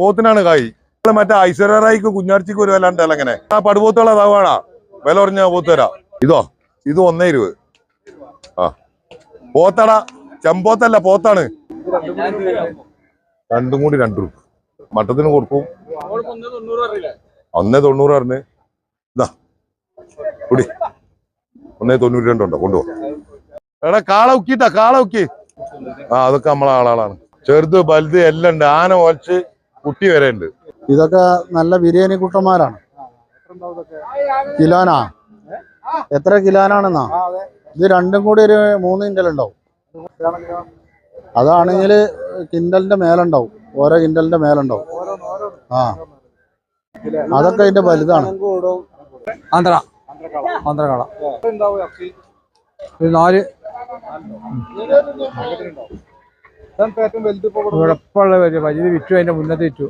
പോത്തിനാണ് കായ്. മറ്റേ ഐശ്വര്യറായിക്ക് കുഞ്ഞാർച്ചിക്ക് ഒരു വില ഉണ്ടല്ലോ അങ്ങനെ ആ പടുപോത്തുള്ള അതാവാണ വില പറഞ്ഞ പോത്ത് തരാം. ഇതോ ഇത് ഒന്നേ ഇരുപത്. ആ. പോത്തട ചെമ്പോത്തല്ല പോത്താണ്. രണ്ടും കൂടി രണ്ടു രൂപ മട്ടത്തിന് കൊടുക്കും. ഒന്നേ തൊണ്ണൂറ് പറഞ്ഞ്. ഇതാ. കുടി. ഒന്നേ തൊണ്ണൂറ്റി രണ്ടുണ്ടോ കൊണ്ടുപോ. എടാ കാള ഉക്കിട്ടാ കാള ഉക്കി. ആ അതൊക്കെ നമ്മളെ ആളാളാണ്. ചെറുത് വലുത് എല്ലാം ഉണ്ട്. ആന ഒലച്ച്. കുട്ടി വരെ ഉണ്ട്. ഇതൊക്കെ നല്ല ബിരിയാണി കുട്ടന്മാരാണ്. കിലോനാ? എത്ര കിലോനാണെന്നാ? ഇത് രണ്ടും കൂടി ഒരു മൂന്ന് കിൻഡൽ ഉണ്ടാവും. അതാണെങ്കിൽ കിൻഡലിന്റെ മേലുണ്ടാവും. ഓരോ കിൻഡലിന്റെ മേലുണ്ടാവും. ആ. അതൊക്കെ അതിന്റെ വലുതാണ്. ആന്ധ്ര. ആന്ധ്രകാള. ഒരു നാല്. ഉള്ള വലിയ വലിയത് വിറ്റു അതിന്റെ മുന്നത്തെ വിറ്റു.